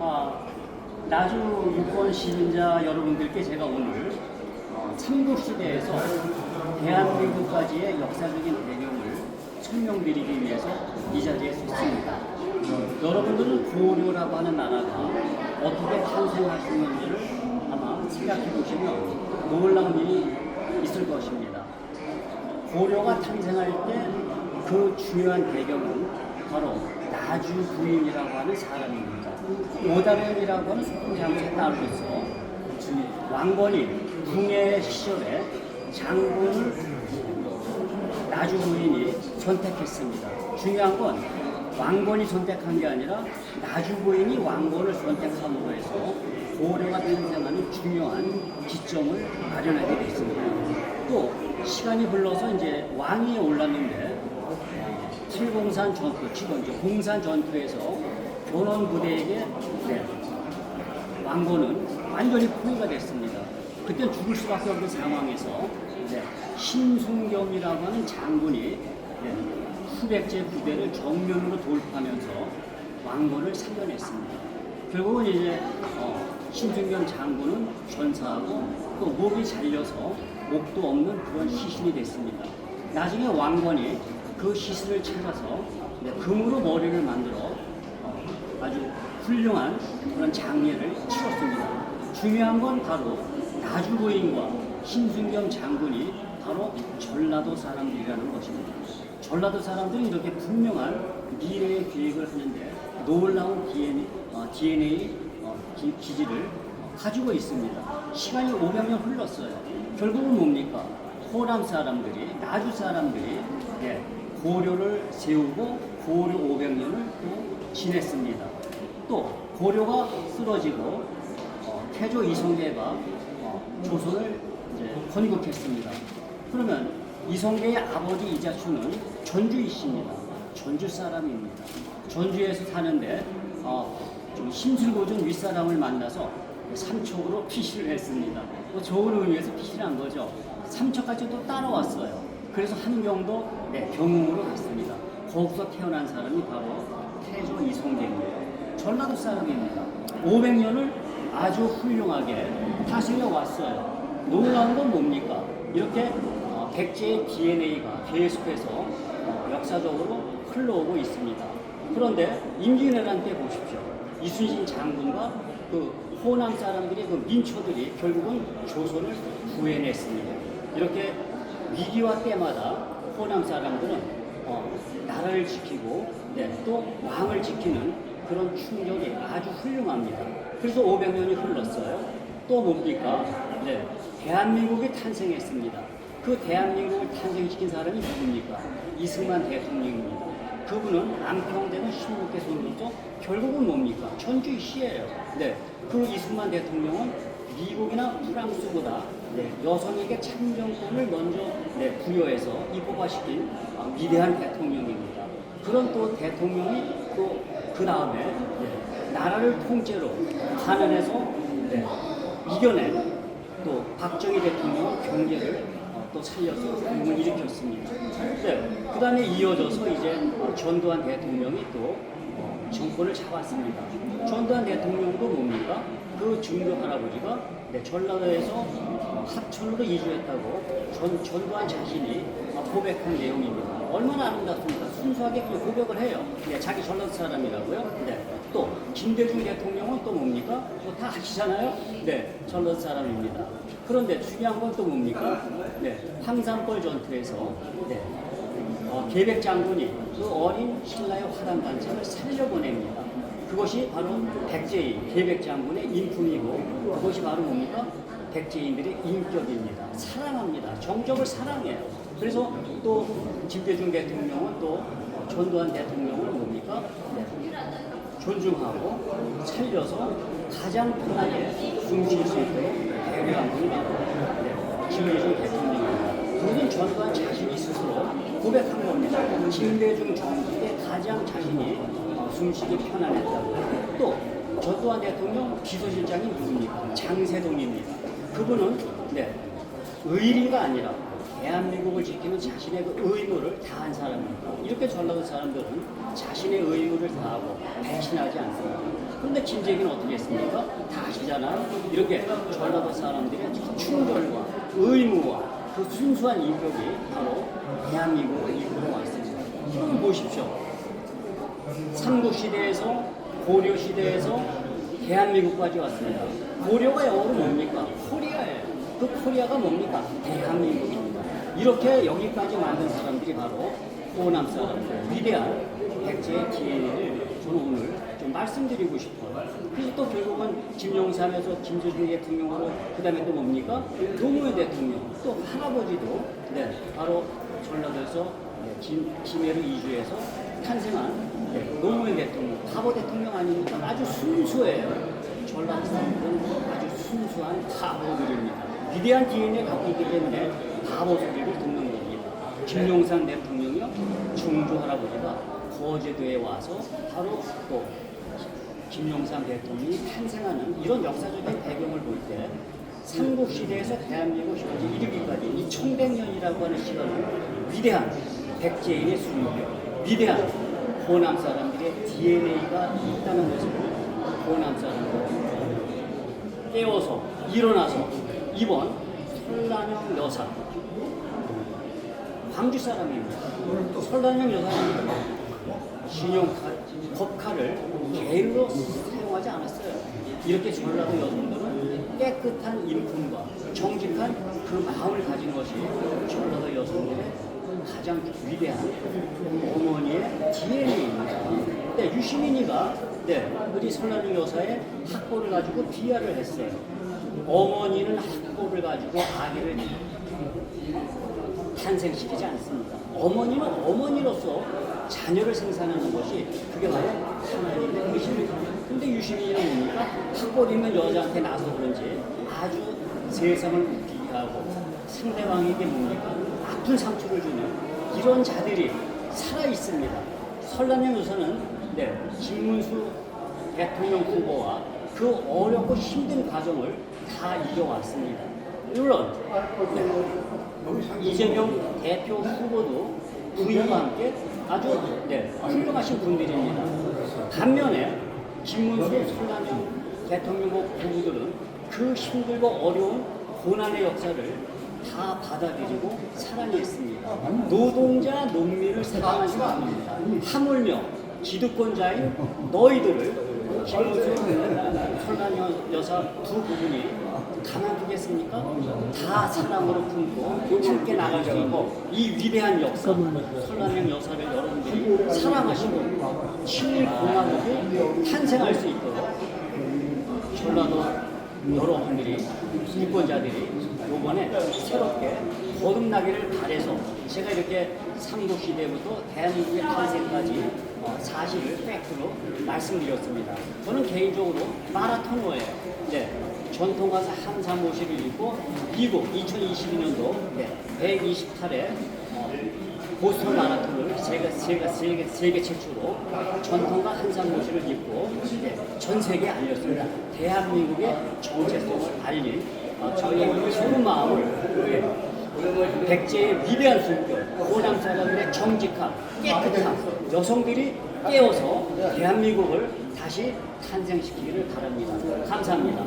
아, 나주 유권 시민자 여러분들께 제가 오늘 어, 삼국시대에서 대한민국까지의 역사적인 배경을 설명드리기 위해서 이 자리에 섰습니다. 여러분들은 고려라고 하는 나라가 어떻게 탄생하셨는지를 아마 생각해 보시면 놀라운 일이 있을 것입니다. 고려가 탄생할 때 그 중요한 배경은 바로 나주 부인이라고 하는 사람입니다. 오다련이라고 하는 소품장수의 딸로서 왕건이 궁예 시절에 장군을 나주 부인이 선택했습니다. 중요한 건 왕건이 선택한 게 아니라 나주 부인이 왕건을 선택함으로 해서 고려가 탄생하는 중요한 기점을 마련하게 됐습니다. 또 시간이 흘러서 이제 왕이 올랐는데 칠공산 전투, 지금 이제 공산 전투에서 변원 부대에게 네, 왕고는 완전히 포위가 됐습니다. 그때 죽을 수밖에 없는 상황에서 네, 신순겸이라고 하는 장군이 네, 후백제 부대를 정면으로 돌파하면서 왕고를 살려냈습니다. 결국은 이제 어, 신순겸 장군은 전사하고 또 목이 잘려서 목도 없는 그런 시신이 됐습니다. 나중에 왕건이 그 시신을 찾아서 네, 금으로 머리를 만들어 어, 아주 훌륭한 그런 장례를 치렀습니다. 중요한 건 바로 나주부인과 신순겸 장군이 바로 전라도 사람들이라는 것입니다. 전라도 사람들은 이렇게 분명한 미래의 계획을 하는데 놀라운 DNA, 어, DNA 어, 기, 기질을 가지고 있습니다. 시간이 500년 흘렀어요. 결국은 뭡니까? 호남 사람들이, 나주 사람들이 예, 고려를 세우고 고려 500년을 또 지냈습니다. 또 고려가 쓰러지고 어, 태조 이성계가 어, 조선을 이제 건국했습니다. 그러면 이성계의 아버지 이자춘은 전주이십니다. 전주 사람입니다. 전주에서 사는데 어, 좀 심술궂은 윗사람을 만나서 삼척으로 피신을 했습니다. 뭐 좋은 의미에서 피신한 거죠. 삼척까지 또 따라왔어요. 그래서 한경도 네, 경흥으로 갔습니다. 거기서 태어난 사람이 바로 태조 이성계입니다. 전라도 사람입니다. 500년을 아주 훌륭하게 다스려 왔어요. 놀라운 건 뭡니까? 이렇게 어, 백제의 DNA가 계속해서 어, 역사적으로 흘러오고 있습니다. 그런데 임진왜란 때 보십시오. 이순신 장군과 그 호남 사람들의 그 민초들이 결국은 조선을 구해냈습니다. 이렇게 위기와 때마다 호남 사람들은 어, 나라를 지키고 네, 또 왕을 지키는 그런 충격이 아주 훌륭합니다. 그래서 500년이 흘렀어요. 또 뭡니까? 네, 대한민국이 탄생했습니다. 그 대한민국을 탄생시킨 사람이 누굽니까? 이승만 대통령입니다. 그분은 안평대는 16개 손으로서 결국은 뭡니까? 전주시예요. 네, 그 이승만 대통령은 미국이나 프랑스보다 네, 여성에게 참정권을 먼저 네, 부여해서 입법화시킨 아, 위대한 대통령입니다. 그런 또 대통령이 또 그 다음에 네, 나라를 통째로 가난해서 네, 이겨낸 또 박정희 대통령 경제를 어, 또 살려서 공을 일으켰습니다. 네, 그 다음에 이어져서 이제 어, 전두환 대통령이 또 어, 정권을 잡았습니다. 전두환 대통령도 뭡니까? 그 증조 할아버지가 네, 전라도에서 어, 합천으로 이주했다고 전, 전두환 자신이 어, 고백한 내용입니다. 얼마나 아름답습니까? 순수하게 고백을 해요. 네, 자기 전라도 사람이라고요. 네. 또 김대중 대통령은 또 뭡니까? 뭐다 아시잖아요. 네, 전라도 사람입니다. 그런데 중요한 건 또 뭡니까? 네, 황산벌 전투에서 네, 어, 계백 장군이 그 어린 신라의 화단 단체를 살려보냅니다. 그것이 바로 백제인 계백 장군의 인품이고 그것이 바로 뭡니까? 백제인들의 인격입니다. 사랑합니다. 정적을 사랑해요. 그래서 또 김대중 대통령은 또 전두환 대통령을 뭡니까? 네, 존중하고 살려서 가장 편하게 숨쉴 수 있도록 배려한 분이 바로 네, 김대중 대통령입니다. 그것은 전두환 자신이 스스로 고백한 겁니다. 김대중 정부의 가장 자신이 어, 숨쉬기 편안했다고. 또 전두환 대통령 비서실장이 누굽니까? 장세동입니다. 그분은 네, 의리가 아니라 대한민국을 지키는 자신의 그 의무를 다한 사람입니다. 이렇게 전라도 사람들은 자신의 의무를 다하고 배신하지 않습니다. 그런데 김재기는 어떻게 했습니까? 다 아시잖아요. 이렇게 전라도 사람들의 충절과 의무와 그 순수한 인격이 바로 대한민국을 이끌어 왔습니다. 이걸 보십시오. 삼국시대에서 고려시대에서 대한민국까지 왔습니다. 고려가 영어로 뭡니까? 코리아예요. 그 코리아가 뭡니까? 대한민국입니다. 이렇게 여기까지 만든 사람들이 바로 호남 사람들, 위대한 백제의 DNA를 저는 오늘 좀 말씀드리고 싶어요. 그래서 또 결국은 김영삼에서 김대중 대통령으로 그 다음에 또 뭡니까? 노무현 대통령, 또 할아버지도 네, 바로 전라도에서 네, 김, 김해로 이주해서 탄생한 네, 노무현 대통령, 바보 대통령 아닙니까? 아주 순수해요. 사람들은 아주 순수한 바보들입니다. 위대한 DNA 갖고 있기 때문에 바보 소리를 듣는 겁니다. 김용삼 대통령이요, 중조 할아버지가 거제도에 와서 바로 또 김용삼 대통령이 탄생하는 이런 역사적인 배경을 볼 때 삼국시대에서 대한민국 현재 이르기까지 이 1100년이라고 하는 시간은 위대한 백제인의 순교, 위대한 호남 사람들의 DNA가 있다는 것을 호남 사람들 깨워서 일어나서 이번 설란영 여사 광주 사람입니다. 설란영 여사는 신용칼, 법칼을 게을로 사용하지 않았어요. 이렇게 전라도 여성들은 깨끗한 인품과 정직한 그 마음을 가진 것이 가장 위대한 어머니의 DNA입니다. 네, 유시민이가 네, 우리 설란영 여사의 학보를 가지고 비하를 했어요. 어머니는 학보를 가지고 아기를 탄생시키지 않습니다. 어머니는 어머니로서 자녀를 생산하는 것이 그게 바로 하나님의 뜻입니다. 근데 유시민이는 뭡니까? 학벌 있는 여자한테 나서 그런지 아주 세상을 웃기게 하고 상대방에게 뭡니까? 아픈 상처를 주는 이런 자들이 살아 있습니다. 여사는 네, 김문수 대통령 후보와 그 어렵고 힘든 과정을 다 이겨왔습니다. 물론 네, 이재명 대표 후보도 부인과 함께 아주 네, 훌륭하신 분들입니다. 반면에 김문수, 손남영 대통령 부부들은 그 힘들고 어려운 고난의 역사를 다 받아들이고 사랑했습니다. 노동자, 농민을 사랑한 사람입니다. 하물며 기득권자인 너희들을 손남영 여사 두 부분이 가만두겠습니까? 다 사랑으로 품고 함께 나갈 수 있고 이 위대한 역사 설란영 여사를 여러분들이 사랑하시고 친일 공화국이 탄생할 수 있도록 전라도 여러 분들이 유권자들이 이번에 새롭게 거듭나기를 바래서 제가 이렇게 삼국시대부터 대한민국의 탄생까지 어, 사실을 팩트로 말씀드렸습니다. 저는 개인적으로 마라토너예요. 네. 전통가사 한사모시를 입고 미국 2022년도 네, 128회 어, 보스턴 마라톤 을 제가 제가 세계 세계 최초로 전통가 한상모시를 입고 네, 전 세계에 알렸습니다. 대한민국의 정체성을 알린 어, 저희의 좋은 마음을 네, 백제의 위대한 순교, 호남 사람들의 정직함, 깨끗함, 여성들이 깨워서 대한민국을 다시 탄생시키기를 바랍니다. 감사합니다.